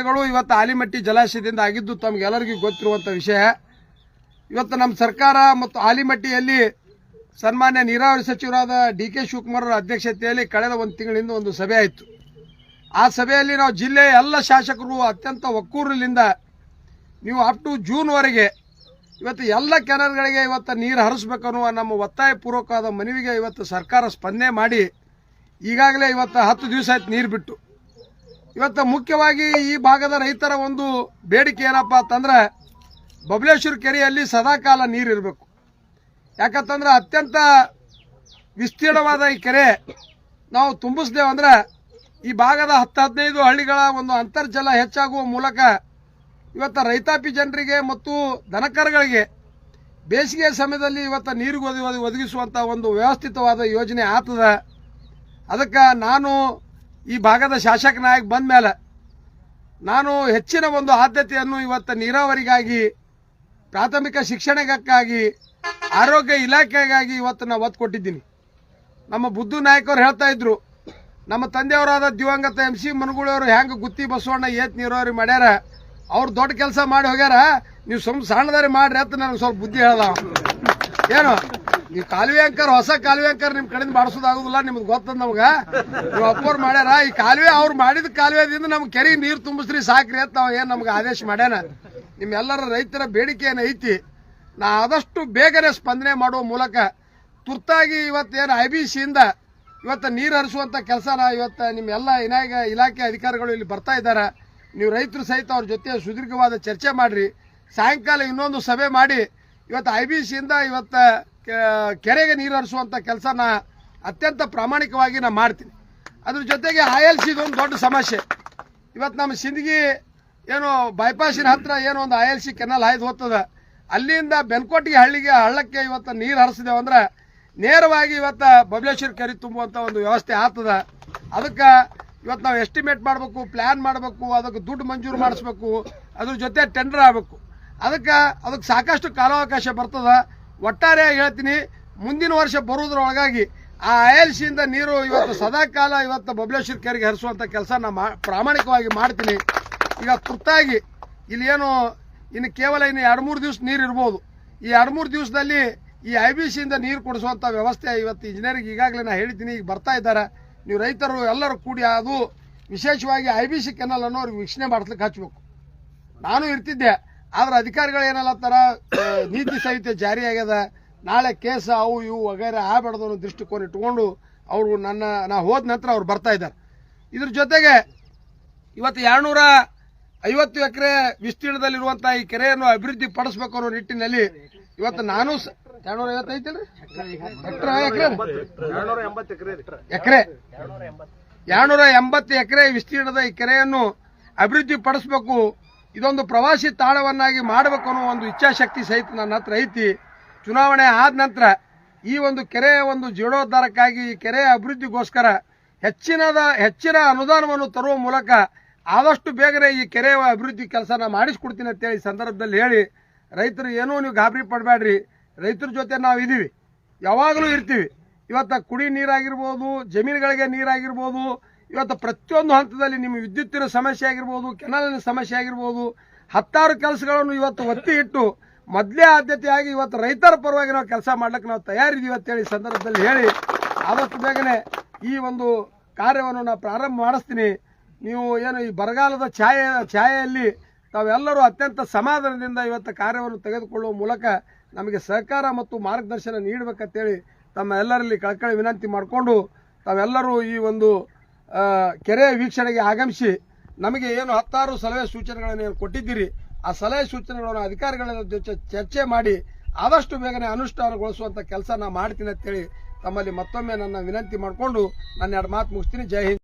ಗಳು ಇವತ್ತು ಆಲಿಮಟ್ಟಿ ಜಲಾಶಯದಿಂದ ಆಗಿದ್ದು ತಮಗೆಲ್ಲರಿಗೂ ಗೊತ್ತಿರುವಂತ ವಿಷಯ. ಇವತ್ತು ನಮ್ಮ ಸರ್ಕಾರ ಮತ್ತು ಆಲಿಮಟ್ಟಿಯಲ್ಲಿ ಸನ್ಮಾನ್ಯ ನೀರಾವರಿ ಸಚಿವರಾದ ಡಿ ಕೆ ಶಿವಕುಮಾರ್ ಅವರ ಅಧ್ಯಕ್ಷತೆಯಲ್ಲಿ ಕಳೆದ ಒಂದು ತಿಂಗಳಿಂದ ಒಂದು ಸಭೆ ಆಯಿತು. ಆ ಸಭೆಯಲ್ಲಿ ನಾವು ಜಿಲ್ಲೆಯ ಎಲ್ಲ ಶಾಸಕರು ಅತ್ಯಂತ ಒಕ್ಕೂರಲಿಂದ ನೀವು ಅಪ್ ಟು ಜೂನ್ವರೆಗೆ ಇವತ್ತು ಎಲ್ಲ ಕೆನಲ್ಗಳಿಗೆ ಇವತ್ತು ನೀರು ಹರಿಸ್ಬೇಕನ್ನುವ ನಮ್ಮ ಒತ್ತಾಯಪೂರ್ವಕವಾದ ಮನವಿಗೆ ಇವತ್ತು ಸರ್ಕಾರ ಸ್ಪಂದನೆ ಮಾಡಿ ಈಗಾಗಲೇ ಇವತ್ತು ಹತ್ತು ದಿವಸ ಆಯ್ತು ನೀರು ಬಿಟ್ಟು. ಇವತ್ತು ಮುಖ್ಯವಾಗಿ ಈ ಭಾಗದ ರೈತರ ಒಂದು ಬೇಡಿಕೆ ಏನಪ್ಪ ಅಂತಂದ್ರೆ ಬಬಲೇಶ್ವರ ಕೆರೆಯಲ್ಲಿ ಸದಾಕಾಲ ನೀರಿರಬೇಕು ಯಾಕಂತಂದ್ರೆ ಅತ್ಯಂತ ವಿಸ್ತೀರ್ಣವಾದ ಈ ಕೆರೆ ನಾವು ತುಂಬಿಸ್ದೇವಂದ್ರೆ ಈ ಭಾಗದ ಹತ್ತು ಹದಿನೈದು ಹಳ್ಳಿಗಳ ಒಂದು ಅಂತರ್ಜಲ ಹೆಚ್ಚಾಗುವ ಮೂಲಕ ಇವತ್ತು ರೈತಾಪಿ ಜನರಿಗೆ ಮತ್ತು ದನಕರುಗಳಿಗೆ ಬೇಸಿಗೆ ಸಮಯದಲ್ಲಿ ಇವತ್ತು ನೀರು ಒದಗಿ- ಒದಗಿಸುವಂಥ ಒಂದು ವ್ಯವಸ್ಥಿತವಾದ ಯೋಜನೆ ಆತದ ಅದಕ್ಕೆ ನಾನು ಈ ಭಾಗದ ಶಾಸಕನಾಗಿ ಬಂದ ಮೇಲೆ ನಾನು ಹೆಚ್ಚಿನ ಒಂದು ಆದ್ಯತೆಯನ್ನು ಇವತ್ತು ನೀರಾವರಿಗಾಗಿ, ಪ್ರಾಥಮಿಕ ಶಿಕ್ಷಣಕ್ಕಾಗಿ, ಆರೋಗ್ಯ ಇಲಾಖೆಗಾಗಿ ಇವತ್ತು ನಾವು ಒತ್ತು ಕೊಟ್ಟಿದ್ದೀನಿ. ನಮ್ಮ ಬುದ್ಧು ನಾಯಕರು ಹೇಳ್ತಾ ಇದ್ರು, ನಮ್ಮ ತಂದೆಯವರಾದ ದಿವಂಗತ ಎಂ ಸಿ ಮನಗುಳಿಯವರು ಹೆಂಗೆ ಗುತ್ತಿ ಬಸವಣ್ಣ ಏತ್ ನೀರಾವರಿ ಮಾಡ್ಯಾರ? ಅವ್ರು ದೊಡ್ಡ ಕೆಲಸ ಮಾಡಿ ಹೋಗ್ಯಾರ? ನೀವು ಸ್ವಲ್ಪ ಸಣ್ಣದಾರಿ ಮಾಡ್ರಿ ಅಂತ ನನಗೆ ಸ್ವಲ್ಪ ಬುದ್ಧಿ ಹೇಳ್ದ ಏನು? ನೀವು ಕಾಲುವೆ ಅಂಕರ್ ಹೊಸ ಕಾಲುವೆ ಅಂಕರ್ ನಿಮ್ ಕಡೆಯಿಂದ ಮಾಡಿಸೋದಾಗುದಿಲ್ಲ ನಿಮ್ಗೆ ಗೊತ್ತದ ನಮ್ಗ? ನೀವು ಅಪ್ಪೋರ್ ಮಾಡ್ಯಾರ, ಈ ಕಾಲುವೆ ಅವ್ರು ಮಾಡಿದ ಕಾಲುವೆದಿಂದ ನಮ್ ಕೆರೆ ನೀರು ತುಂಬಿಸ್ರಿ ಸಾಕ್ರಿ ಅಂತ ನಾವು ಏನ್ ನಮ್ಗೆ ಆದೇಶ ಮಾಡ್ಯಾನ. ನಿಮ್ಮೆಲ್ಲರ ರೈತರ ಬೇಡಿಕೆ ಏನೈತಿ ನಾ ಆದಷ್ಟು ಬೇಗನೆ ಸ್ಪಂದನೆ ಮಾಡುವ ಮೂಲಕ ತುರ್ತಾಗಿ ಇವತ್ತೇನು ಐ ಬಿ ಸಿಯಿಂದ ಇವತ್ತು ನೀರು ಹರಿಸುವಂತ ಕೆಲಸನ ಇವತ್ತು ನಿಮ್ಮೆಲ್ಲ ಇನಾಗ ಇಲಾಖೆ ಅಧಿಕಾರಿಗಳು ಇಲ್ಲಿ ಬರ್ತಾ ಇದ್ದಾರೆ ನೀವು ರೈತರು ಸಹಿತ ಅವ್ರ ಜೊತೆ ಸುದೀರ್ಘವಾದ ಚರ್ಚೆ ಮಾಡ್ರಿ. ಸಾಯಂಕಾಲ ಇನ್ನೊಂದು ಸಭೆ ಮಾಡಿ, ಇವತ್ತು ಐ ಬಿ ಸಿಯಿಂದ ಇವತ್ತು ಕೆರೆಗೆ ನೀರು ಹರಿಸುವಂತ ಕೆಲಸನ ಅತ್ಯಂತ ಪ್ರಾಮಾಣಿಕವಾಗಿ ನಾ ಮಾಡ್ತೀನಿ. ಅದ್ರ ಜೊತೆಗೆ ಒಂದು ದೊಡ್ಡ ಸಮಸ್ಯೆ. ಇವತ್ತು ನಮ್ಮ ಸಿಂದಗಿ ಏನು ಬೈಪಾಸಿನ ಹತ್ರ ಏನು ಒಂದು ಐ ಸಿ ಕೆನಲ್ ಹಾಯ್ದು ಹೋಗ್ತದ. ಅಲ್ಲಿಂದ ಬೆನ್ಕೋಟಿಗೆ ಹಳ್ಳಿಗೆ ಹಳ್ಳಕ್ಕೆ ಇವತ್ತು ನೀರು ಹರಿಸಿದೆವು ಅಂದ್ರೆ ನೇರವಾಗಿ ಇವತ್ತು ಬಬಲೇಶ್ವರ ಕೆರೆ ತುಂಬುವಂಥ ಒಂದು ವ್ಯವಸ್ಥೆ ಆಗ್ತದ. ಅದಕ್ಕೆ ಇವತ್ತು ನಾವು ಎಸ್ಟಿಮೇಟ್ ಮಾಡಬೇಕು ಪ್ಲ್ಯಾನ್ ಮಾಡಬೇಕು, ಅದಕ್ಕೆ ದುಡ್ಡು ಮಂಜೂರು ಮಾಡಿಸ್ಬೇಕು, ಅದ್ರ ಜೊತೆ ಟೆಂಡರ್ ಆಗಬೇಕು. ಅದಕ್ಕೆ ಅದಕ್ಕೆ ಸಾಕಷ್ಟು ಕಾಲಾವಕಾಶ ಬರ್ತದ. ಒಟ್ಟಾರೆಯಾಗಿ ಹೇಳ್ತೀನಿ, ಮುಂದಿನ ವರ್ಷ ಬರುವುದರೊಳಗಾಗಿ ಆ ಅಯಲ್ಸಿಯಿಂದ ನೀರು ಇವತ್ತು ಸದಾಕಾಲ ಇವತ್ತು ಬಬ್ಲೇಶ್ವರ ಕೆರೆಗೆ ಹರಿಸುವಂಥ ಕೆಲಸ ನಾನು ಮಾ, ಪ್ರಾಮಾಣಿಕವಾಗಿ ಮಾಡ್ತೀನಿ. ಈಗ ತುರ್ತಾಗಿ ಇಲ್ಲಿ ಏನು ಇನ್ನು ಕೇವಲ ಇನ್ನು ಎರಡು ಮೂರು ದಿವಸ ನೀರು ಇರ್ಬೋದು. ಈ ಎರಡು ಮೂರು ದಿವಸದಲ್ಲಿ ಈ ಐ ಬಿ ಸಿಯಿಂದ ನೀರು ಕೊಡಿಸುವಂಥ ವ್ಯವಸ್ಥೆ ಇವತ್ತು ಇಂಜಿನಿಯರಿಂಗ್ ಈಗಾಗಲೇ ನಾನು ಹೇಳಿದ್ದೀನಿ, ಈಗ ಬರ್ತಾ ಇದ್ದಾರೆ. ನೀವು ರೈತರು ಎಲ್ಲರೂ ಕೂಡಿ ಅದು ವಿಶೇಷವಾಗಿ ಐ ಬಿ ಸಿ ಕೆನಲ್ ಅನ್ನೋರು ವೀಕ್ಷಣೆ ಮಾಡಿಸ್ಲಿಕ್ಕೆ ಹಚ್ಚಬೇಕು ನಾನು ಇರ್ತಿದ್ದೆ. ಆದ್ರೆ ಅಧಿಕಾರಿಗಳು ಏನಲ್ಲತ್ತಾರ ನೀತಿ ಸಂಹಿತೆ ಜಾರಿ ಆಗ್ಯದ. ನಾಳೆ ಕೇಸ್ ಅವು ಇವು ವಗೈರೆ ಆಗಬಾರ್ದು ಅನ್ನೋ ದೃಷ್ಟಿಕೋನ ಇಟ್ಕೊಂಡು ಅವರು ನನ್ನ, ನಾ ಹೋದ ನಂತರ ಅವ್ರು ಬರ್ತಾ ಇದ್ದಾರೆ. ಇದ್ರ ಜೊತೆಗೆ ಇವತ್ತು ಎರಡುನೂರ ಐವತ್ತು ಎಕರೆ ವಿಸ್ತೀರ್ಣದಲ್ಲಿರುವಂತಹ ಈ ಕೆರೆಯನ್ನು ಅಭಿವೃದ್ಧಿ ಪಡಿಸ್ಬೇಕು ಅನ್ನೋ ನಿಟ್ಟಿನಲ್ಲಿ ಇವತ್ತು ನಾನು ಎರಡ್ನೂರ ಐವತ್ತು ಐತಿಲ್ರಿ? ಎಕರೆ. ಎಕರೆ. ಎರಡ್ನೂರ ಎಂಬತ್ತು ಎಕರೆ ವಿಸ್ತೀರ್ಣದ ಈ ಕೆರೆಯನ್ನು ಅಭಿವೃದ್ಧಿ ಪಡಿಸಬೇಕು ಇದೊಂದು ಪ್ರವಾಸಿ ತಾಣವನ್ನಾಗಿ ಮಾಡಬೇಕು ಅನ್ನೋ ಒಂದು ಇಚ್ಛಾಶಕ್ತಿ ಸಹಿತ ನನ್ನ ಹತ್ರ ಐತಿ. ಚುನಾವಣೆ ಆದ ನಂತರ ಈ ಒಂದು ಕೆರೆಯ ಒಂದು ಜೀರ್ಣೋದ್ಧಾರಕ್ಕಾಗಿ ಈ ಕೆರೆಯ ಅಭಿವೃದ್ಧಿಗೋಸ್ಕರ ಹೆಚ್ಚಿನದ ಹೆಚ್ಚಿನ ಅನುದಾನವನ್ನು ತರುವ ಮೂಲಕ ಆದಷ್ಟು ಬೇಗನೆ ಈ ಕೆರೆಯ ಅಭಿವೃದ್ಧಿ ಕೆಲಸನ ಮಾಡಿಸ್ಕೊಡ್ತೀನಿ ಅಂತೇಳಿ ಸಂದರ್ಭದಲ್ಲಿ ಹೇಳಿ ರೈತರು ಏನೂ ನೀವು ಗಾಬರಿ ಪಡಬೇಡ್ರಿ. ರೈತರ ಜೊತೆ ನಾವು ಇದ್ದೀವಿ ಯಾವಾಗಲೂ ಇರ್ತೀವಿ. ಇವತ್ತು ಕುಡಿ ನೀರಾಗಿರ್ಬೋದು, ಜಮೀನುಗಳಿಗೆ ನೀರಾಗಿರ್ಬೋದು ಇವತ್ತು ಪ್ರತಿಯೊಂದು ಹಂತದಲ್ಲಿ ನಿಮ್ಮ ವಿದ್ಯುತ್ತಿನ ಸಮಸ್ಯೆ ಆಗಿರ್ಬೋದು, ಕೆನಲಿನ ಸಮಸ್ಯೆ ಆಗಿರ್ಬೋದು, ಹತ್ತಾರು ಕೆಲಸಗಳನ್ನು ಇವತ್ತು ಒತ್ತಿ ಇಟ್ಟು ಮೊದಲೇ ಆದ್ಯತೆಯಾಗಿ ಇವತ್ತು ರೈತರ ಪರವಾಗಿ ನಾವು ಕೆಲಸ ಮಾಡ್ಲಿಕ್ಕೆ ನಾವು ತಯಾರಿದ್ದೀವಿ ಅಂತೇಳಿ ಸಂದರ್ಭದಲ್ಲಿ ಹೇಳಿ, ಆದಷ್ಟು ಬೇಗನೆ ಈ ಒಂದು ಕಾರ್ಯವನ್ನು ನಾವು ಪ್ರಾರಂಭ ಮಾಡಿಸ್ತೀನಿ. ನೀವು ಏನು ಈ ಬರಗಾಲದ ಛಾಯೆ, ಛಾಯೆಯಲ್ಲಿ ತಾವೆಲ್ಲರೂ ಅತ್ಯಂತ ಸಮಾಧಾನದಿಂದ ಇವತ್ತು ಕಾರ್ಯವನ್ನು ತೆಗೆದುಕೊಳ್ಳುವ ಮೂಲಕ ನಮಗೆ ಸಹಕಾರ ಮತ್ತು ಮಾರ್ಗದರ್ಶನ ನೀಡಬೇಕಂತೇಳಿ ತಮ್ಮ ಎಲ್ಲರಲ್ಲಿ ಕಳಕಳಿ ವಿನಂತಿ ಮಾಡಿಕೊಂಡು ತಾವೆಲ್ಲರೂ ಈ ಒಂದು ಕೆರೆ ವೀಕ್ಷಣೆಗೆ ಆಗಮಿಸಿ ನಮಗೆ ಏನು ಹತ್ತಾರು ಸಲಹೆ ಸೂಚನೆಗಳನ್ನು ಏನು ಕೊಟ್ಟಿದ್ದೀರಿ, ಆ ಸಲಹೆ ಸೂಚನೆಗಳನ್ನು ಅಧಿಕಾರಿಗಳ ಜೊತೆ ಚರ್ಚೆ ಮಾಡಿ ಆದಷ್ಟು ಬೇಗನೆ ಅನುಷ್ಠಾನಗೊಳಿಸುವಂತ ಕೆಲಸ ನಾ ಮಾಡ್ತೀನಿ ಅಂತೇಳಿ ತಮ್ಮಲ್ಲಿ ಮತ್ತೊಮ್ಮೆ ನನ್ನ ವಿನಂತಿ ಮಾಡಿಕೊಂಡು ನನ್ನ ಎರಡು ಮಾತು ಮುಗಿಸ್ತೀನಿ. ಜೈ ಹಿಂದ್.